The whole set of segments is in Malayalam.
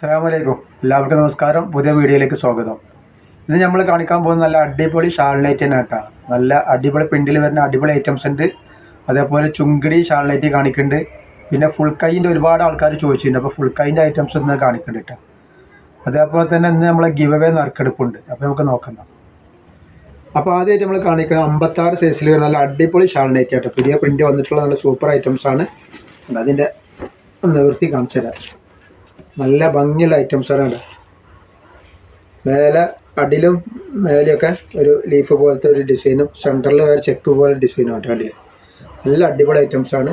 അസ്സാമലൈക്കും എല്ലാവർക്കും നമസ്കാരം. പുതിയ വീഡിയോയിലേക്ക് സ്വാഗതം. ഇന്ന് നമ്മൾ കാണിക്കാൻ പോകുന്ന നല്ല അടിപൊളി ഷാൾനൈറ്റ് കേട്ടോ നല്ല അടിപൊളി പ്രിന്റിൽ വരുന്ന അടിപൊളി ഐറ്റംസ് ഉണ്ട്. അതേപോലെ ചുങ്കിടി ഷാൾനൈറ്റ് കാണിക്കുന്നുണ്ട്. പിന്നെ ഫുൾ കൈന്റെ ഒരുപാട് ആൾക്കാർ ചോദിച്ചിട്ടുണ്ട്. അപ്പോൾ ഫുൾ കൈന്റെ ഐറ്റംസ് ഇന്ന് കാണിക്കുന്നുണ്ട് അതേപോലെ തന്നെ ഇന്ന് നമ്മളെ ഗിവ് അവേ നറുക്കെടുപ്പുണ്ട്. അപ്പോൾ നമുക്ക് നോക്കാം അപ്പോൾ ആദ്യമായിട്ട് നമ്മൾ കാണിക്കുന്നത് അമ്പത്താറ് സൈസിൽ വരുന്ന നല്ല അടിപൊളി ഷാൾനൈറ്റ് കേട്ടോ പുതിയ പ്രിന്റ് വന്നിട്ടുള്ള നല്ല സൂപ്പർ ഐറ്റംസ് ആണ്. അതിന്റെ നിവൃത്തി കാണിച്ചു തരാം നല്ല ഭംഗിയുള്ള ഐറ്റംസാണ് ഇവിടെ മേലെ അടിലും മേലെയൊക്കെ ഒരു ലീഫ് പോലത്തെ ഒരു ഡിസൈനും സെന്ററിൽ വേറെ ചെക്ക് പോലെ ഡിസൈനും ആട്ടോ അടിയിൽ നല്ല അടിപൊളി ഐറ്റംസാണ്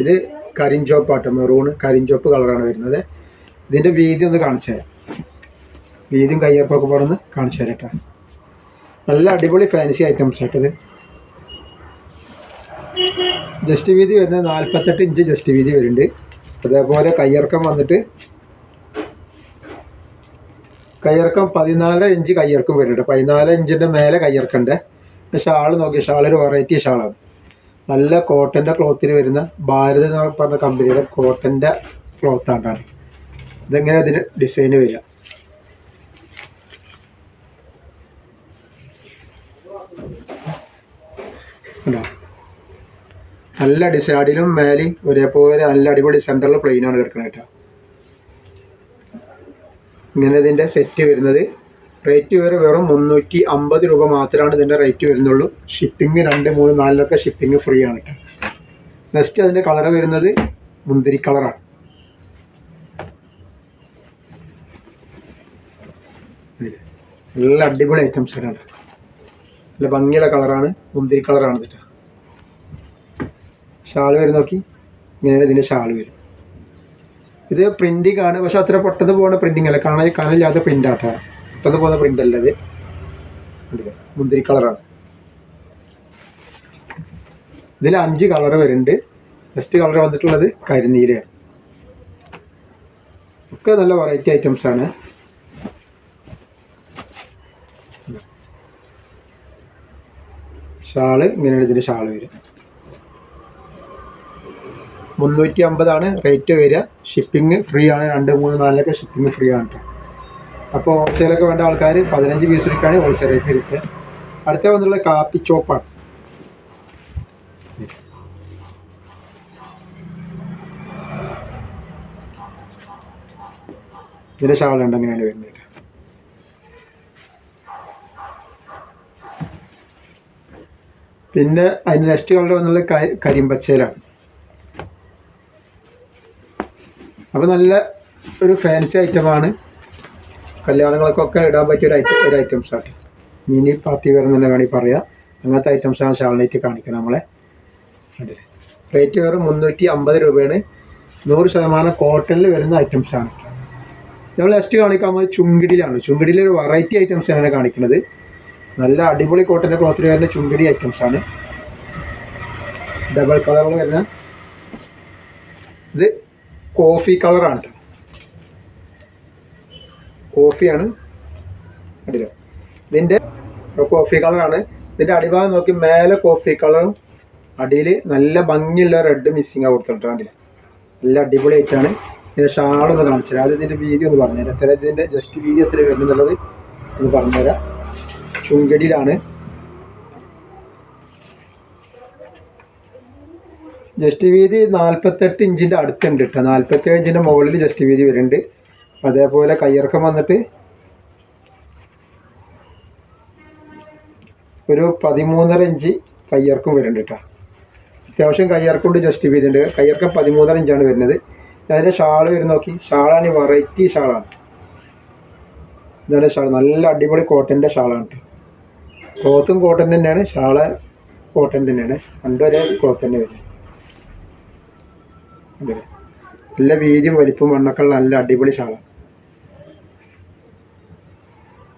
ഇത് കരിഞ്ചോപ്പ് ആട്ടോ മെറൂൺ കരിഞ്ചോപ്പ് കളറാണ് വരുന്നത്. ഇതിന്റെ വീതി ഒന്ന് കാണിച്ചു തരാം. വീതിയും കയ്യപ്പൊക്കെ കൂടെ ഒന്ന് കാണിച്ചു തരാം കേട്ടോ. നല്ല അടിപൊളി ഫാൻസി ഐറ്റംസ് ആട്ടത് ഇത്. ജസ്റ്റ് വീതി വരുന്നത് നാൽപ്പത്തെട്ട് ഇഞ്ച് ജസ്റ്റ് വീതി വരുന്നുണ്ട്. അതേപോലെ കയ്യിറക്കം വന്നിട്ട് കയ്യിറക്കം പതിനാല് ഇഞ്ച് കയ്യിറക്കം വരുന്നുണ്ട് പതിനാല് ഇഞ്ചിന്റെ മേലെ കയ്യിറക്കണ്ടേ ഷാൾ നോക്കി ഷാൾ ഒരു വെറൈറ്റി ഷാളാണ്. നല്ല കോട്ടന്റെ ക്ലോത്തിൽ വരുന്ന ഭാരത് എന്ന് പറഞ്ഞ കമ്പനിയുടെ കോട്ടന്റെ ക്ലോത്ത് ആണ്ടാണ് ഇതെങ്ങനെ അതിന് ഡിസൈന് വരിക? നല്ല ഡിസൈൻ അടിയിലും മേലെയും ഒരേപോലെ നല്ല അടിപൊളി സെന്ററിൽ പ്ലെയിനാണ് കിടക്കുന്നത് കേട്ടോ. ഇങ്ങനെ ഇതിന്റെ സെറ്റ് വരുന്നത്. റേറ്റ് വരെ വെറും മുന്നൂറ്റി അമ്പത് രൂപ മാത്രമാണ് ഇതിന്റെ റേറ്റ് വരുന്നുള്ളൂ. ഷിപ്പിംഗ് രണ്ട് മൂന്ന് നാലിലൊക്കെ ഷിപ്പിംഗ് ഫ്രീ ആണ്. നെക്സ്റ്റ് അതിന്റെ കളർ വരുന്നത് മുന്തിരി കളറാണ് നല്ല അടിപൊളി ഐറ്റംസ് ആണ്. നല്ല ഭംഗിയുള്ള കളറാണ് മുന്തിരി കളറാണ് കേട്ടോ ഷാൾ വരും നോക്കി. ഇങ്ങനെയാണ് ഇതിന്റെ ഷാൾ വരും ഇത് പ്രിന്റിംഗ് ആണ്. പക്ഷെ അത്ര പെട്ടെന്ന് പോകുന്ന പ്രിന്റിംഗ് അല്ല. കാണാൻ കാണില്ലാത്ത പ്രിന്റ് ആട്ടോ. പെട്ടെന്ന് പോകുന്ന പ്രിന്റ് അല്ല ഇത്? മുന്തിരി കളറാണ് ഇതിൽ അഞ്ച് കളർ വരുന്നുണ്ട്. ഫസ്റ്റ് കളർ വന്നിട്ടുള്ളത് കരിനീലയാണ്. ഒക്കെ നല്ല വെറൈറ്റി ഐറ്റംസ് ആണ്. ഷാൾ ഇങ്ങനെയാണ് ഇതിന്റെ ഷാൾ വരും മുന്നൂറ്റി അമ്പതാണ് റേറ്റ് വരിക. ഷിപ്പിംഗ് ഫ്രീ ആണ്. രണ്ട് മൂന്ന് നാലിലൊക്കെ ഷിപ്പിംഗ് ഫ്രീ ആണ് കേട്ടോ അപ്പോൾ ഹോൾസെയിലൊക്കെ വേണ്ട ആൾക്കാർ പതിനഞ്ച് പീസ് എടുക്കുകയാണെങ്കിൽ ഹോൾസെയിൽ റേറ്റ് എടുക്കുക അടുത്ത വന്നുള്ള കാപ്പി ചോപ്പാണ് ഇതിന്റെ ഷാളുണ്ട് അങ്ങനെയാണ് വരുന്നത്. പിന്നെ അതിന് നെക്സ്റ്റ് കളർ വന്നുള്ള കരിമ്പച്ചയിലാണ് അപ്പോൾ നല്ല ഒരു ഫാൻസി ഐറ്റമാണ് കല്യാണങ്ങൾക്കൊക്കെ ഇടാൻ പറ്റിയ ഒരു ഐറ്റം ഒരു ഐറ്റംസ് ആണ്. മിനി പാർട്ടി വെയർ തന്നെ വേണമെങ്കിൽ പറയാം. അങ്ങനത്തെ ഐറ്റംസാണ് ഷാൾനൈറ്റ് കാണിക്കുന്നത് നമ്മളെ. റേറ്റ് വെറും മുന്നൂറ്റി അമ്പത് രൂപയാണ്. നൂറ് ശതമാനം കോട്ടണിൽ വരുന്ന ഐറ്റംസ് ആണ്. നമ്മൾ നെക്സ്റ്റ് കാണിക്കാൻ പോകുന്നത് ചുങ്കിടിയിലാണ് ചുങ്കിടിയിലെ ഒരു വെറൈറ്റി ഐറ്റംസ് തന്നെയാണ് കാണിക്കുന്നത്. നല്ല അടിപൊളി കോട്ടന്റെ ക്ലോത്തിൽ വരുന്ന ചുങ്കിടി ഐറ്റംസ് ആണ്. ഡബിൾ കളറിൽ വരുന്ന ഇത് കോഫി കളറാണ്. കോഫിയാണ് അടിയിലോ ഇതിന്റെ കോഫി കളറാണ്. ഇതിന്റെ അടിഭാഗം നോക്കി മേലെ കോഫി കളറും അടിയിൽ നല്ല ഭംഗിയുള്ള റെഡ് മിസ്സിങ് ആ കൊടുത്തിട്ടുണ്ട് അടിയിൽ നല്ല അടിപൊളി ആയിട്ടാണ് ഇതിന്റെ ഷാളൊന്ന് കാണിച്ചു തരാം. അത് ഇതിന്റെ വീതി ഒന്ന് പറഞ്ഞുതരാം. എത്ര ഇതിന്റെ ജസ്റ്റ് വീതി എത്ര വരുന്നുള്ളത്. ഒന്ന് പറഞ്ഞുതരാം. ചുങ്കടിയിലാണ്. ജസ്റ്റ് വീതി നാൽപ്പത്തെട്ട് ഇഞ്ചിന്റെ അടുത്തുണ്ട് കേട്ടോ നാൽപ്പത്തേഴ് ഇഞ്ചിന്റെ മുകളിൽ ജസ്റ്റ് വീതി വരുന്നുണ്ട്. അതേപോലെ കയ്യിറക്കം വന്നിട്ട് ഒരു പതിമൂന്നര ഇഞ്ച് കയ്യിറക്കം വരുന്നുണ്ട് കേട്ടോ അത്യാവശ്യം കയ്യിറക്കം കൊണ്ട് ജസ്റ്റ് വീതി ഉണ്ട് കയ്യിറക്കം പതിമൂന്നര ഇഞ്ചാണ് വരുന്നത്. അതിന്റെ ഷാൾ വരുന്ന നോക്കി. ഷാളാണ് വെറൈറ്റി ഷാളാണ്. ഇതാണ് ഷാൾ. നല്ല അടിപൊളി കോട്ടന്റെ ഷാളാണ് കേട്ടോ ക്ലോത്തും കോട്ടൻ തന്നെയാണ്. ഷാൾ കോട്ടൻ തന്നെയാണ്. രണ്ടുവരെ ക്ലോത്ത് തന്നെ വരുന്നത്. കണ്ടില്ലേ? നല്ല വീതിയും വലിപ്പും മണ്ണൊക്കെ ഉള്ള നല്ല അടിപൊളി ഷാളാണ്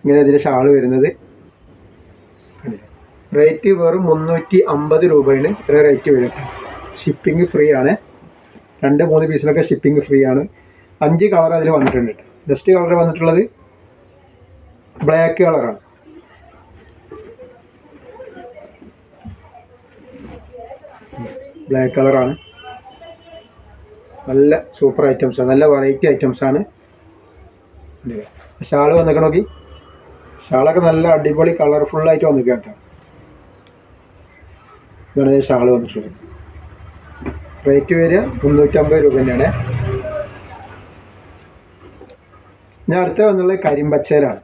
ഇങ്ങനെ ഇതിന്റെ ഷാൾ വരുന്നത്? റേറ്റ് വെറും മുന്നൂറ്റി അമ്പത് രൂപയാണ്. ഇത്ര റേറ്റ് വരും. ഷിപ്പിംഗ് ഫ്രീ ആണ്. രണ്ട് മൂന്ന് പീസിനൊക്കെ ഷിപ്പിംഗ് ഫ്രീ ആണ്. അഞ്ച് കളർ അതിൽ വന്നിട്ടുണ്ട് കേട്ടോ നെക്സ്റ്റ് കളർ വന്നിട്ടുള്ളത് ബ്ലാക്ക് കളറാണ് ബ്ലാക്ക് കളറാണ് നല്ല സൂപ്പർ ഐറ്റംസാണ് നല്ല വെറൈറ്റി ഐറ്റംസാണ്. ഷാൾ വന്നിരിക്കണം നോക്കി? ഷാളൊക്കെ നല്ല അടിപൊളി കളർഫുള്ളായിട്ട് വന്നു കേട്ടോ. ഇതാണ് ഷാൾ വന്നിട്ടുള്ളത്. റേറ്റ് വരിക മുന്നൂറ്റമ്പത് രൂപ തന്നെയാണ്. ഞാൻ അടുത്ത വന്നുള്ളത് കരിമ്പച്ചേലാണ്.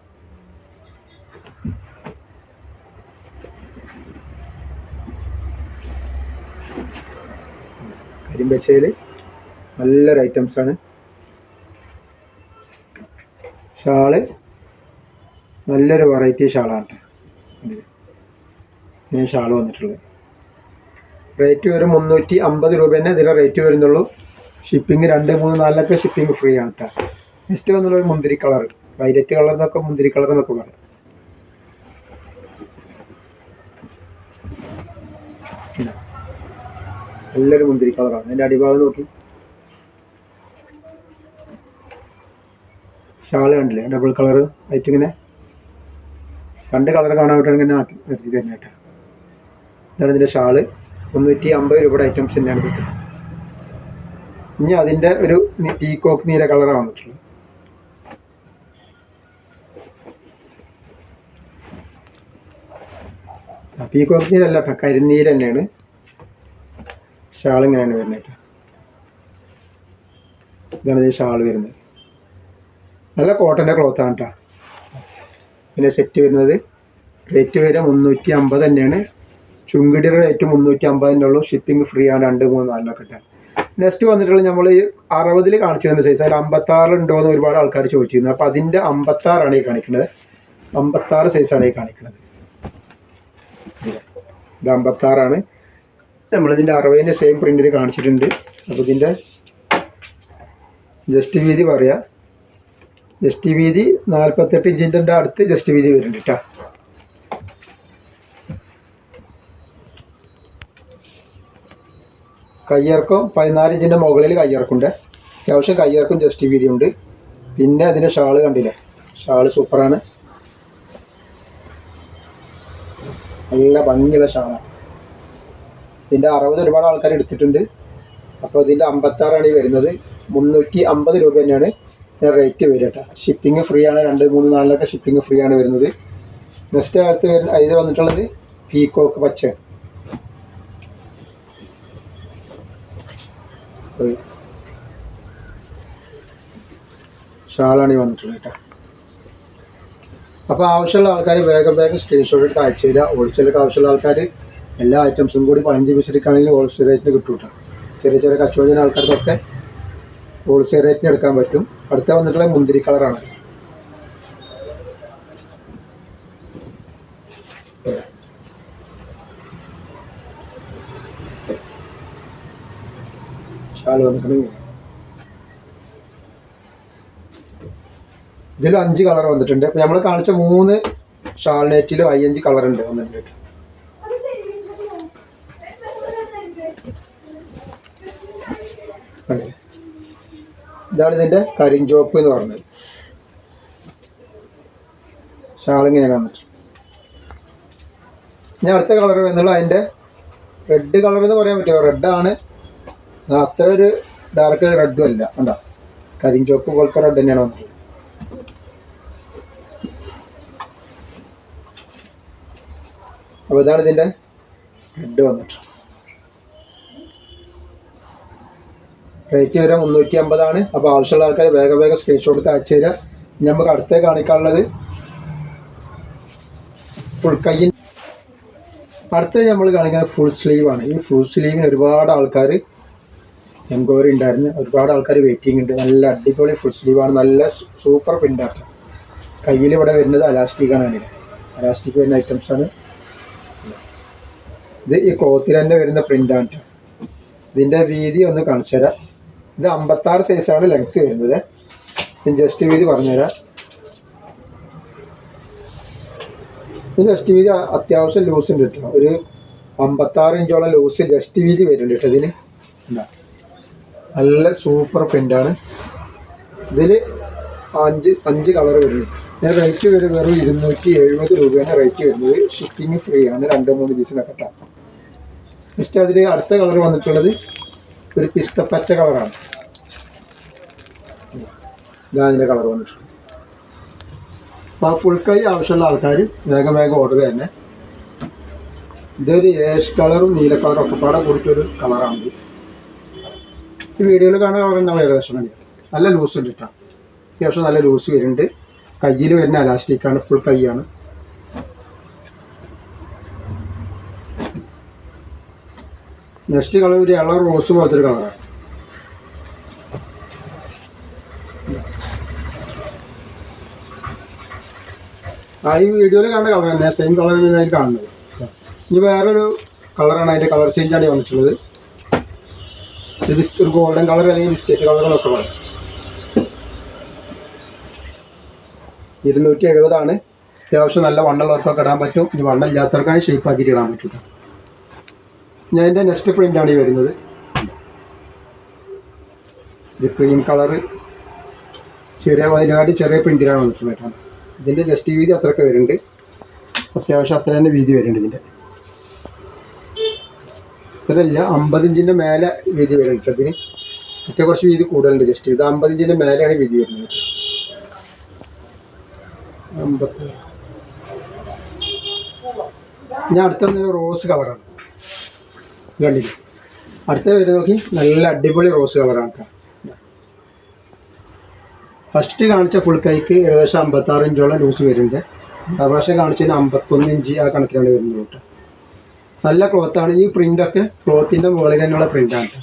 കരിമ്പച്ചയിൽ നല്ലൊരു ഐറ്റംസാണ് ഷാൾ നല്ലൊരു വെറൈറ്റി ഷാളാണ് ഞാൻ ഷാൾ വന്നിട്ടുള്ളത്. റേറ്റ് വരും മുന്നൂറ്റി അമ്പത് രൂപ തന്നെ ഇതിന്റെ റേറ്റ് വരുന്നുള്ളൂ. ഷിപ്പിംഗ് രണ്ട് മൂന്ന് നാലിലൊക്കെ ഷിപ്പിംഗ് ഫ്രീ ആണ് കേട്ടോ. നെക്സ്റ്റ് വന്നുള്ള ഒരു മുന്തിരി കളർ വൈലറ്റ് കളർ എന്നൊക്കെ മുന്തിരി കളർ എന്നൊക്കെ പറയും. നല്ലൊരു മുന്തിരി കളറാണ് അതിന്റെ അടിഭാഗം നോക്കി. ഷാൾ കണ്ടില്ലേ? ഡബിൾ കളർ ആയിട്ട് ഇങ്ങനെ. രണ്ട് കളർ കാണാൻ പറ്റുകയാണെങ്കിൽ ഇങ്ങനെ ആക്കി നിർത്തി തന്നെ കേട്ടോ. ഇതാണ് ഇതിന്റെ ഷാൾ. മുന്നൂറ്റി അമ്പത് രൂപയുടെ ഐറ്റംസ് തന്നെയാണ് കിട്ടുന്നത് ഇനി അതിന്റെ ഒരു പീകോക്ക് നീല കളറാണ് വന്നിട്ടുള്ളത്. പീകോക്ക് നീലല്ല കേട്ടോ കരിനീല തന്നെയാണ്. ഷാൾ ഇങ്ങനെയാണ് വരുന്നത് കേട്ടോ. ഇതാണ് ഷാൾ വരുന്നത്. നല്ല കോട്ടന്റെ ആണ് കേട്ടോ പിന്നെ സെറ്റ് വരുന്നത് റേറ്റ് വരെ മുന്നൂറ്റി അമ്പത് തന്നെയാണ്. ചുങ്കിടിയുടെ റേറ്റ് മുന്നൂറ്റി അമ്പത് തന്നെ ഉള്ളൂ. ഷിപ്പിംഗ് ഫ്രീ ആണ് രണ്ട് മൂന്ന് നാലിനൊക്കെ ഇട്ടാൽ നെക്സ്റ്റ് വന്നിട്ടുള്ള നമ്മൾ ഈ അറുപതിൽ തന്നെ സൈസ് അതിൽ അമ്പത്താറ് ഉണ്ടോ എന്ന് ഒരുപാട് ആൾക്കാർ ചോദിച്ചിരുന്നു. അപ്പോൾ അതിന്റെ അമ്പത്താറാണ് ഈ കാണിക്കുന്നത് അമ്പത്താറ് സൈസാണ് ഈ കാണിക്കുന്നത് ഇത് അമ്പത്താറാണ്. നമ്മളിതിന്റെ അറുപതിന്റെ സെയിം പ്രിന്റിൽ കാണിച്ചിട്ടുണ്ട്. അപ്പോൾ ഇതിന്റെ ജസ്റ്റ് വീതി പറയാം. ജസ്റ്റ് വീതി നാൽപ്പത്തെട്ട് ഇഞ്ചിന്റെ അടുത്ത് ജസ്റ്റ് വീതി വരുന്നുണ്ട് കേട്ടോ കയ്യിറക്കം പതിനാല് ഇഞ്ചിന്റെ മുകളിൽ കയ്യിറക്കുണ്ട് അത്യാവശ്യം കയ്യിറക്കും ജസ്റ്റ് വീതി ഉണ്ട് പിന്നെ അതിന്റെ ഷാൾ കണ്ടില്ലേ? ഷാൾ സൂപ്പറാണ്. നല്ല ഭംഗിയുള്ള ഷാളാണ്. ഇതിന്റെ അറുപത് ഒരുപാട് ആൾക്കാർ എടുത്തിട്ടുണ്ട്. അപ്പോൾ ഇതിന്റെ അമ്പത്താറാണ് ഈ വരുന്നത്. മുന്നൂറ്റി അമ്പത് രൂപ തന്നെയാണ്. റേറ്റ് വരിക കേട്ടോ ഷിപ്പിംഗ് ഫ്രീ ആണ് രണ്ട് മൂന്ന് നാളിലൊക്കെ ഷിപ്പിംഗ് ഫ്രീ ആണ് വരുന്നത്. നെക്സ്റ്റ് അടുത്ത് വരുന്ന ഇത് വന്നിട്ടുള്ളത് പീക്കോക്ക് പച്ച ഷാളാണ് ഈ വന്നിട്ടുള്ളത് കേട്ടോ. അപ്പോൾ ആവശ്യമുള്ള ആൾക്കാർ വേഗം വേഗം സ്ക്രീൻഷോട്ട് എടുത്ത് അയച്ചു തരിക ഹോൾസെയിലൊക്കെ ആവശ്യമുള്ള ആൾക്കാർ എല്ലാ ഐറ്റംസും കൂടി പതിനഞ്ച് പീസ് എടുക്കുകയാണെങ്കിൽ ഹോൾസെയിൽ റേറ്റിന് കിട്ടും കേട്ടോ. ചെറിയ ചെറിയ കച്ചവടം ആൾക്കാർക്കൊക്കെ ഹോൾസെയിൽ റേറ്റിന് എടുക്കാൻ പറ്റും. അടുത്ത വന്നിട്ടുള്ള മുന്തിരി കളറാണ് ഇതിൽ അഞ്ച് കളർ വന്നിട്ടുണ്ട്. അപ്പോൾ നമ്മൾ കാണിച്ച മൂന്ന് ഷാൾ നെറ്റിലും അയ്യഞ്ച് കളർ ഉണ്ട് വന്നിട്ടുണ്ട് കണ്ടില്ലേ? ഇതാണ് ഇതിന്റെ കരിഞ്ചോപ്പ് എന്ന് പറഞ്ഞത്. ഷാളിങ്ങനെ കാണിച്ചു ഇനി അടുത്ത കളർ എന്നുള്ളത് അതിന്റെ റെഡ് കളർ എന്ന് പറയാൻ പറ്റുമോ? റെഡാണ് അത്ര ഒരു ഡാർക്ക് റെഡും അല്ല. കണ്ടോ? കരിഞ്ചോപ്പ് പോലത്തെ റെഡ് തന്നെയാണ് വന്നത്. അപ്പോൾ ഇതാണ് ഇതിന്റെ റെഡ് വന്നിട്ട്. റേറ്റ് വരെ മുന്നൂറ്റി അമ്പതാണ് അപ്പോൾ ആവശ്യമുള്ള ആൾക്കാർ വേഗം വേഗം സ്ക്രീൻഷോട്ട് എടുത്ത് അയച്ചു തരാം. നമുക്ക് അടുത്തേ കാണിക്കാനുള്ളത് ഫുൾ കയ്യിൻ അടുത്ത നമ്മൾ കാണിക്കുന്നത് ഫുൾ സ്ലീവാണ് ഈ ഫുൾ സ്ലീവിന് ഒരുപാട് ആൾക്കാർ എംഗോറി ഉണ്ടായിരുന്നു. ഒരുപാട് ആൾക്കാർ വെയിറ്റിംഗ് ഉണ്ട്. നല്ല അടിപൊളി ഫുൾ സ്ലീവാണ് നല്ല സൂപ്പർ പ്രിന്റാണ് കയ്യിൽ ഇവിടെ വരുന്നത് അലാസ്റ്റിക് ആണ് അതിന്. അലാസ്റ്റിക് വരുന്ന ഐറ്റംസ് ആണ്. ഇത് ഈ ക്ലോത്തിൽ തന്നെ വരുന്ന പ്രിന്റാണ് ഇതിന്റെ വീതി ഒന്ന് കാണിച്ചു തരാം. ഇത് അമ്പത്താറ് സൈസാണ് ലെങ്ത് വരുന്നത്. ജസ്റ്റ് വീതി പറഞ്ഞുതരാം. ഇത് ജസ്റ്റ് വീതി അത്യാവശ്യം ലൂസ് ഉണ്ട് കേട്ടോ ഒരു അമ്പത്താറ് ഇഞ്ചോളം ലൂസ് ജസ്റ്റ് വീതി വരുന്നുണ്ട് കേട്ടോ ഇതിന്. ഇതാ. നല്ല സൂപ്പർ പ്രിന്റാണ് ഇതിൽ അഞ്ച് അഞ്ച് കളർ വരുന്നുണ്ട്. ഞാൻ റേറ്റ് വരും വെറും ഇരുന്നൂറ്റി എഴുപത് രൂപയാണ് റേറ്റ് വരുന്നത്. ഷിപ്പിംഗ് ഫ്രീ ആണ്. രണ്ട് മൂന്ന് പീസിനൊക്കെ കേട്ടോ ജസ്റ്റ് അതിൽ അടുത്ത കളർ വന്നിട്ടുള്ളത് ഒരു പിസ്ത പച്ച കളറാണ്. ഇതാതിന്റെ കളർ വന്നിട്ടുണ്ട്. അപ്പോൾ ആ ഫുൾ കൈ ആവശ്യമുള്ള ആൾക്കാർ വേഗം വേഗം ഓർഡർ തന്നെ ഇതൊരു ഏഷ് കളറും നീല കളറും ഒക്കെ പാടെ കൂടിയിട്ടൊരു കളറാണ് ഈ വീഡിയോയിൽ കാണുന്ന കളർ ഉണ്ടാവും ഏകദേശം മതി നല്ല ലൂസ് ഉണ്ട് കേട്ടോ അത്യാവശ്യം നല്ല ലൂസ് വരുന്നുണ്ട്. കയ്യിൽ വരുന്ന അലാസ്റ്റിക്കാണ് ഫുൾ കൈയാണ്. നെക്സ്റ്റ് കളർ ഒരു ഇളർ റോസ് പോലത്തെ ഒരു കളറാണ് ആ ഈ വീഡിയോയിൽ കാണുന്ന കളർ തന്നെ സെയിം കളർ തന്നെയാണ് കാണുന്നത്. ഇനി വേറൊരു കളറാണ് അതിന്റെ കളർ ചേഞ്ച് ആണ് വന്നിട്ടുള്ളത്. ബിസ്കറ്റ് ഒരു ഗോൾഡൻ കളർ അല്ലെങ്കിൽ ബിസ്ക്കറ്റ് കളറുകളൊക്കെ വേണം ഇരുന്നൂറ്റി എഴുപതാണ്. അത്യാവശ്യം നല്ല വണ്ണുള്ളവർക്കൊക്കെ ഇടാൻ പറ്റും. ഇനി വണ്ണം ഇല്ലാത്തവർക്കാണ് ഷേപ്പ് ആക്കിയിട്ട് ഇടാൻ പറ്റില്ല ഞാൻ എന്റെ നെക്സ്റ്റ് പ്രിന്റാണ് ഈ വരുന്നത്. ഇത് ക്രീം കളറ് ചെറിയ അതിനെക്കാട്ടി ചെറിയ പ്രിന്റിലാണ് വന്നിട്ടുള്ളത് ഇതിന്റെ ജസ്റ്റ് വീതി അത്രയൊക്കെ വരുന്നുണ്ട്. അത്യാവശ്യം അത്ര തന്നെ വീതി വരുന്നുണ്ട് ഇതിന്റെ. ഇത്രയല്ല അമ്പത് ഇഞ്ചിന്റെ മേലെ വീതി വരുന്നുണ്ട് അതിന് മറ്റേ കുറച്ച് വീതി കൂടുതലുണ്ട് ജസ്റ്റ്. ഇത് അമ്പത് ഇഞ്ചിന്റെ മേലെയാണ് വീതി വരുന്നത് അമ്പത്തി ഞാൻ അടുത്ത റോസ് കളറാണ് കണ്ടില്ലേ? അടുത്ത വരുന്നത് നോക്കി. നല്ല അടിപൊളി റോസ് കളറാണ് കേട്ടോ ഫസ്റ്റ് കാണിച്ച ഫുൾ കൈക്ക് ഏകദേശം അമ്പത്താറ് ഇഞ്ചോളം ലൂസ് വരുന്നുണ്ട്. പ്രാവശ്യം കാണിച്ചതിന് അമ്പത്തൊന്ന് ഇഞ്ച് ആ കണക്കിലാണ് വരുന്നത് കേട്ടോ നല്ല ക്ലോത്താണ് ഈ പ്രിന്റൊക്കെ ക്ലോത്തിന്റെ മുകളിൽ തന്നെയുള്ള പ്രിന്റാണ് കേട്ടോ?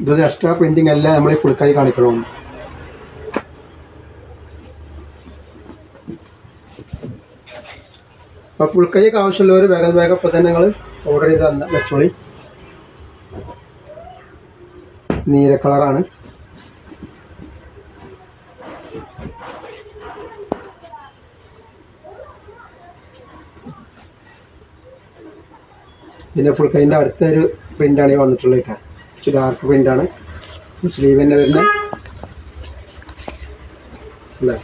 ഇത് എക്സ്ട്രാ പ്രിന്റിങ് അല്ല നമ്മൾ ഈ ഫുൾ കാണിക്കണമെന്ന് അപ്പോൾ ഫുൾ ആവശ്യമുള്ളവർ വേഗം വേഗം ഇപ്പം തന്നെ നിങ്ങൾ ഓർഡർ ചെയ്ത് തന്നെ വെച്ചോളി. നീല കളറാണ് പിന്നെ ഫുൾ അടുത്തൊരു പ്രിന്റാണ് ഈ വന്നിട്ടുള്ളത് കേട്ടോ. കുറച്ച് ഡാർക്ക് പ്രിന്റാണ് സ്ലീവ് തന്നെ വരുന്ന അല്ലേ?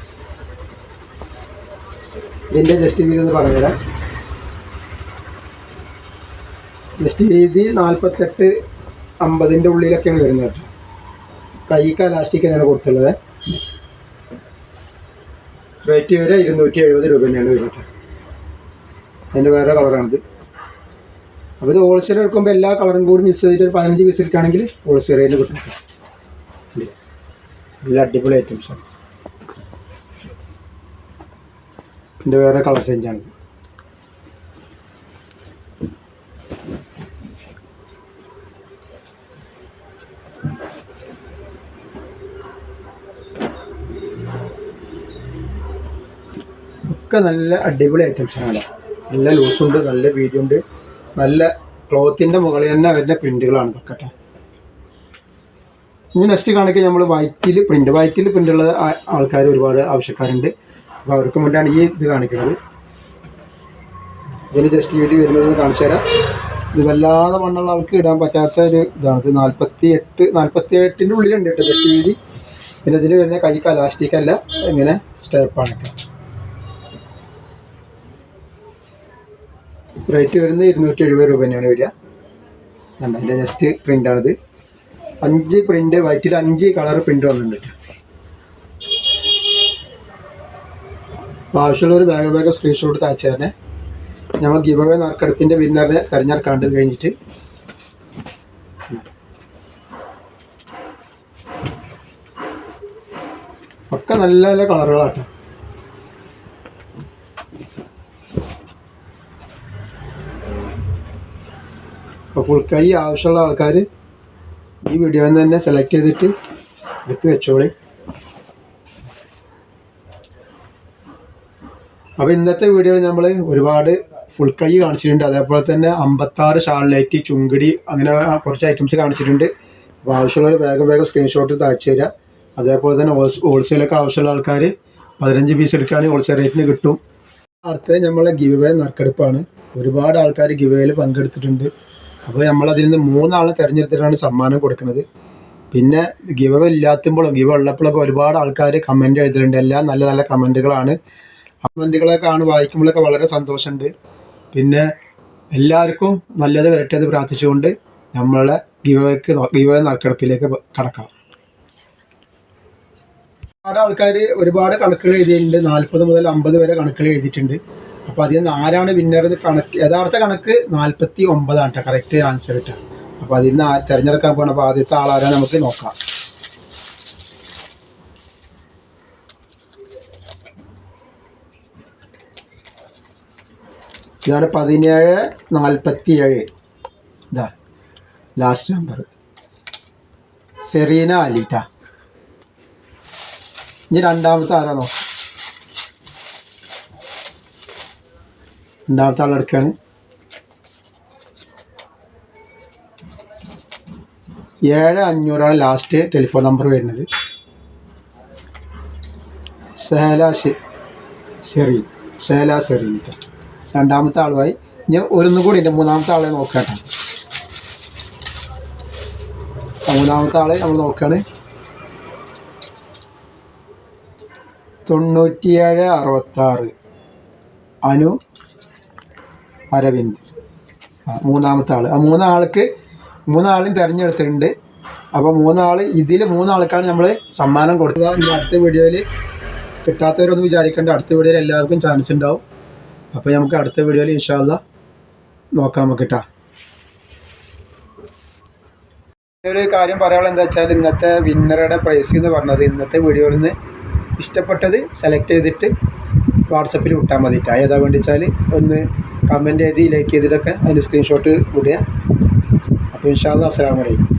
ഇതിന്റെ ജസ്റ്റ് വീതി എന്ന് പറഞ്ഞുതരാം. ജസ്റ്റ് വീതി നാൽപ്പത്തെട്ട് അമ്പതിന്റെ ഉള്ളിലൊക്കെയാണ് വരുന്നത് കേട്ടോ. കൈക്ക് തന്നെയാണ് കൊടുത്തുള്ളത് റേറ്റ് വരെ ഇരുന്നൂറ്റി എഴുപത് രൂപ തന്നെയാണ് വരുന്നത് അതിന്റെ വേറെ കളറാണിത് അപ്പോൾ ഇത് ഹോൾസെയിൽ എടുക്കുമ്പോൾ എല്ലാ കളറും കൂടി മിസ് ചെയ്തിട്ട് ഒരു പതിനഞ്ച് പീസ് എടുക്കുകയാണെങ്കിൽ ഹോൾസെയിൽ റേറ്റിൽ കിട്ടും? നല്ല അടിപൊളി ഐറ്റംസാണ് ഇതിന്റെ വേറെ കളർ ചേഞ്ചാണ് ഒക്കെ നല്ല അടിപൊളി ഐറ്റംസാണ് നല്ല ലൂസുണ്ട് നല്ല വീതിയുണ്ട് നല്ല ക്ലോത്തിന്റെ മുകളിൽ തന്നെ വരുന്ന പ്രിന്റുകളാണ് ഇതൊക്കെ ഇനി നെക്സ്റ്റ് കാണിക്കുക നമ്മൾ വൈറ്റിൽ പ്രിന്റ് വൈറ്റിൽ പ്രിന്റുള്ള ആൾക്കാർ ഒരുപാട് ആവശ്യക്കാരുണ്ട്. അപ്പോൾ അവർക്ക് മുന്നാണ് ഈ ഇത് കാണിക്കുന്നത്. ഇതിന് ജസ്റ്റ് എഴുതി വരുന്നത് കാണിച്ചു തരാം. ഇത് വല്ലാതെ മണ്ണുള്ള ആൾക്ക് ഇടാൻ പറ്റാത്ത ഒരു ഇതാണ്. ഇത് നാൽപ്പത്തി എട്ട് നാൽപ്പത്തി എട്ടിന്റെ ഉള്ളിലുണ്ട് കേട്ടോ ജസ്റ്റ് വീതി പിന്നെ ഇതിന് വരുന്ന കൈക്ക് അലാസ്റ്റിക് അല്ല. ഇങ്ങനെ സ്റ്റേപ്പാണ് റേറ്റ് വരുന്നത് ഇരുന്നൂറ്റി എഴുപത് രൂപ തന്നെയാണ് വരിക അതിന്റെ ജസ്റ്റ് പ്രിന്റാണിത് അഞ്ച് പ്രിന്റ് വൈറ്റിൽ അഞ്ച് കളർ പ്രിന്റ് വന്നിട്ടുണ്ട് ആവശ്യമുള്ളവർ വേഗം വേഗം സ്ക്രീൻഷോട്ട് അയച്ചു തന്നെ ഞങ്ങൾ ഗിവ് അവേ നറുക്കെടുപ്പിന്റെ വിന്നറിനെ തിരഞ്ഞെടുക്കാണ്ട് കഴിഞ്ഞിട്ട്. ഒക്കെ നല്ല നല്ല കളറുകളാട്ടോ. അപ്പോൾ ഫുൾ കൈ ആവശ്യമുള്ള ആൾക്കാർ ഈ വീഡിയോയിൽ നിന്ന് തന്നെ സെലക്ട് ചെയ്തിട്ട് എടുത്ത് വെച്ചോളി. അപ്പോൾ ഇന്നത്തെ വീഡിയോയിൽ നമ്മൾ ഒരുപാട് ഫുൾ കൈ കാണിച്ചിട്ടുണ്ട്. അതേപോലെ തന്നെ അമ്പത്താറ് ഷാളിലേറ്റ് ചുങ്കടി അങ്ങനെ കുറച്ച് ഐറ്റംസ് കാണിച്ചിട്ടുണ്ട്. അപ്പോൾ ആവശ്യമുള്ളവർ വേഗം വേഗം സ്ക്രീൻഷോട്ട് അയച്ചു തരിക അതേപോലെ തന്നെ ഹോൾസ് ഹോൾസെയിലൊക്കെ ആവശ്യമുള്ള ആൾക്കാർ പതിനഞ്ച് പീസ് എടുക്കുകയാണെങ്കിൽ ഹോൾസെയിൽ റേറ്റിന് കിട്ടും. അടുത്തത് നമ്മളെ ഗിവ് വേ നറുക്കെടുപ്പാണ്. ഒരുപാട് ആൾക്കാർ ഗിവ് വേയിൽ പങ്കെടുത്തിട്ടുണ്ട്. അപ്പോൾ അതിൽ നിന്ന് മൂന്നാളെ തിരഞ്ഞെടുത്തിട്ടാണ് സമ്മാനം കൊടുക്കുന്നത്. പിന്നെ ഗിവ് ഇല്ലാത്തപ്പോഴും ഗിവ് ഉള്ളപ്പോഴൊക്കെ ഒരുപാട് ആൾക്കാർ കമന്റ് എഴുതിയിട്ടുണ്ട്. എല്ലാം നല്ല നല്ല കമന്റുകളാണ് കമന്റുകളൊക്കെ ആണ് വായിക്കുമ്പോഴൊക്കെ വളരെ സന്തോഷമുണ്ട്. പിന്നെ എല്ലാവർക്കും നല്ലത് വരട്ടെ എന്ന് പ്രാർത്ഥിച്ചുകൊണ്ട് നമ്മളെ ഗിവ് ഗിവ നറുക്കെടുപ്പിലേക്ക് കടക്കാം. ഒരുപാട് ആൾക്കാർ ഒരുപാട് കണക്കുകൾ എഴുതിയിട്ടുണ്ട്. നാൽപ്പത് മുതൽ അമ്പത് വരെ കണക്കുകൾ എഴുതിയിട്ടുണ്ട്. അപ്പോൾ അതിൽ നിന്ന് ആരാണ് വിന്നർ കണക്ക് യഥാർത്ഥ കണക്ക് നാൽപ്പത്തി ഒമ്പതാണ് കേട്ടോ കറക്റ്റ് ആൻസർ കേട്ടോ അപ്പോൾ അതിൽ നിന്ന് തിരഞ്ഞെടുക്കാൻ പോകണം അപ്പോൾ ആദ്യത്തെ ആളാരാണ് നമുക്ക് നോക്കാം. ഇതാണ് പതിനേഴ് നാൽപ്പത്തി ഏഴ് ഇതാ ലാസ്റ്റ് നമ്പർ സെറീന അലിറ്റ. ഇനി രണ്ടാമത്തെ ആരാ നോക്കാം? രണ്ടാമത്തെ ആളെടുക്കാണ് ഏഴ് അഞ്ഞൂറാണ് ലാസ്റ്റ് ടെലിഫോൺ നമ്പർ വരുന്നത്. സഹല ഷെറി സഹല ഷെറീൻ ട്ടോ. രണ്ടാമത്തെ ആളുമായി ഇനി ഒന്നും കൂടി എന്റെ മൂന്നാമത്തെ ആളെ നോക്കട്ടെ. മൂന്നാമത്തെ ആളെ നമ്മൾ നോക്കുകയാണ് തൊണ്ണൂറ്റിയേഴ് അറുപത്താറ്. അനു അരവിന്ദ്. മൂന്നാമത്തെ ആൾ ആ മൂന്നാൾക്ക് മൂന്നാളും തിരഞ്ഞെടുത്തിട്ടുണ്ട്. അപ്പോൾ മൂന്നാൾ ഇതിൽ മൂന്നാൾക്കാണ് നമ്മൾ സമ്മാനം കൊടുത്തത്. ഇനി അടുത്ത വീഡിയോയിൽ കിട്ടാത്തവരൊന്നും വിചാരിക്കേണ്ട. അടുത്ത വീഡിയോയിൽ എല്ലാവർക്കും ചാൻസ് ഉണ്ടാവും. അപ്പോൾ നമുക്ക് അടുത്ത വീഡിയോയിൽ ഇൻഷാല്ല നോക്കാം നമുക്ക് കേട്ടോ ഒരു കാര്യം പറയാനുള്ളത് എന്താ വെച്ചാൽ ഇന്നത്തെ വിന്നറുടെ പ്രൈസ് എന്ന് പറഞ്ഞത് ഇന്നത്തെ വീഡിയോയിൽ നിന്ന് ഇഷ്ടപ്പെട്ടത് സെലക്ട് ചെയ്തിട്ട് വാട്സപ്പിൽ വിട്ടാൽ മതി ഏതാ വേണ്ടി വെച്ചാൽ ഒന്ന് കമന്റ് ചെയ്ത് ലൈക്ക് ചെയ്തിട്ടൊക്കെ അതിന്റെ സ്ക്രീൻഷോട്ട് വിടുക അപ്പോൾ ഇൻഷാല്ല അസ്സാം അലൈക്കും.